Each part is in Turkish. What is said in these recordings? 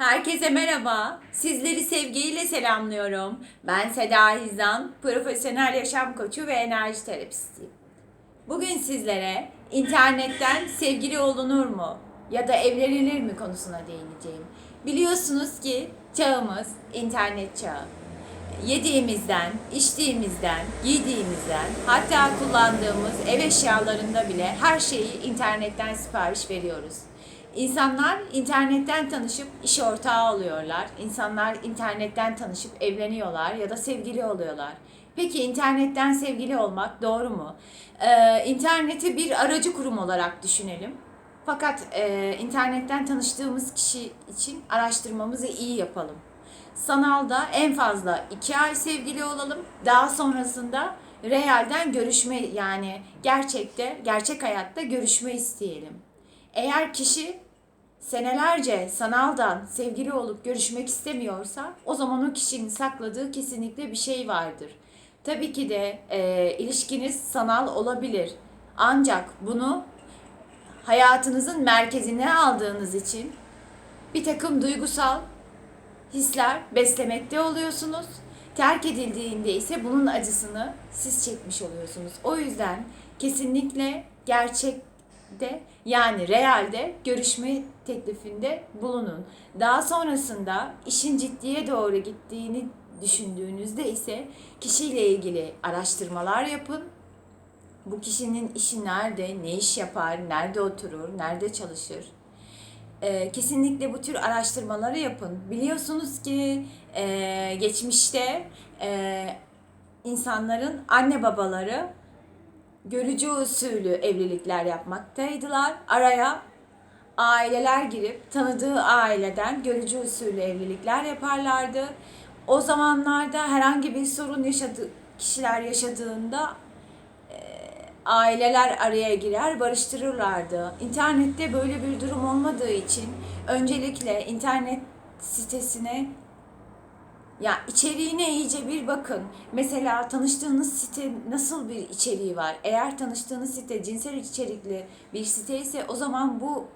Herkese merhaba. Sizleri sevgiyle selamlıyorum. Ben Seda Hizan, profesyonel yaşam koçu ve enerji terapistiyim. Bugün sizlere internetten sevgili olunur mu ya da evlenilir mi konusuna değineceğim. Biliyorsunuz ki çağımız internet çağı. Yediğimizden, içtiğimizden, giydiğimizden, hatta kullandığımız ev eşyalarında bile her şeyi internetten sipariş veriyoruz. İnsanlar internetten tanışıp iş ortağı oluyorlar. İnsanlar internetten tanışıp evleniyorlar ya da sevgili oluyorlar. Peki internetten sevgili olmak doğru mu? Ee, interneti bir aracı kurum olarak düşünelim. Fakat e, internetten tanıştığımız kişi için araştırmamızı iyi yapalım. Sanalda en fazla iki ay sevgili olalım. Daha sonrasında realden görüşme yani gerçekte, gerçek hayatta görüşme isteyelim. Eğer kişi senelerce sanaldan sevgili olup görüşmek istemiyorsa o zaman o kişinin sakladığı kesinlikle bir şey vardır. Tabii ki de e, ilişkiniz sanal olabilir. Ancak bunu hayatınızın merkezine aldığınız için bir takım duygusal hisler beslemekte oluyorsunuz. Terk edildiğinde ise bunun acısını siz çekmiş oluyorsunuz. O yüzden kesinlikle gerçekte yani realde görüşme teklifinde bulunun. Daha sonrasında işin ciddiye doğru gittiğini düşündüğünüzde ise kişiyle ilgili araştırmalar yapın. Bu kişinin işi nerede, ne iş yapar, nerede oturur, nerede çalışır, e, kesinlikle bu tür araştırmaları yapın. Biliyorsunuz ki e, geçmişte e, insanların anne babaları görücü usulü evlilikler yapmaktaydılar. Araya aileler girip tanıdığı aileden görücü usulü evlilikler yaparlardı. O zamanlarda herhangi bir sorun yaşadı kişiler yaşadığında aileler araya girer, barıştırırlardı. İnternette böyle bir durum olmadığı için öncelikle internet sitesine ya içeriğine iyice bir bakın. Mesela tanıştığınız site nasıl bir içeriği var? Eğer tanıştığınız site cinsel içerikli bir site ise o zaman bu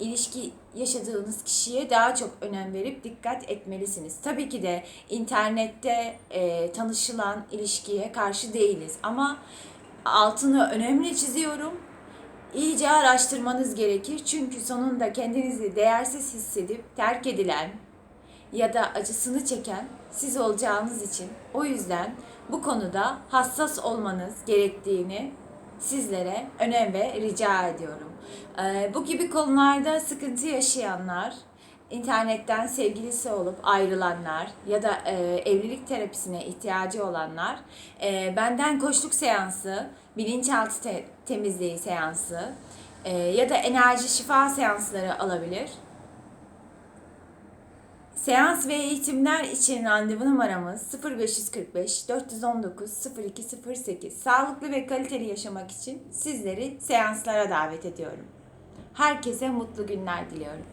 ilişki yaşadığınız kişiye daha çok önem verip dikkat etmelisiniz. Tabii ki de internette e, tanışılan ilişkiye karşı değiliz ama altını önemli çiziyorum. İyice araştırmanız gerekir. Çünkü sonunda kendinizi değersiz hissedip terk edilen ya da acısını çeken siz olacağınız için o yüzden bu konuda hassas olmanız gerektiğini sizlere önem ve rica ediyorum. Ee, bu gibi konularda sıkıntı yaşayanlar, internetten sevgilisi olup ayrılanlar ya da e, evlilik terapisine ihtiyacı olanlar e, benden koçluk seansı, bilinçaltı te- temizliği seansı e, ya da enerji şifa seansları alabilir. Seans ve eğitimler için randevu numaramız 0545 419 0208. Sağlıklı ve kaliteli yaşamak için sizleri seanslara davet ediyorum. Herkese mutlu günler diliyorum.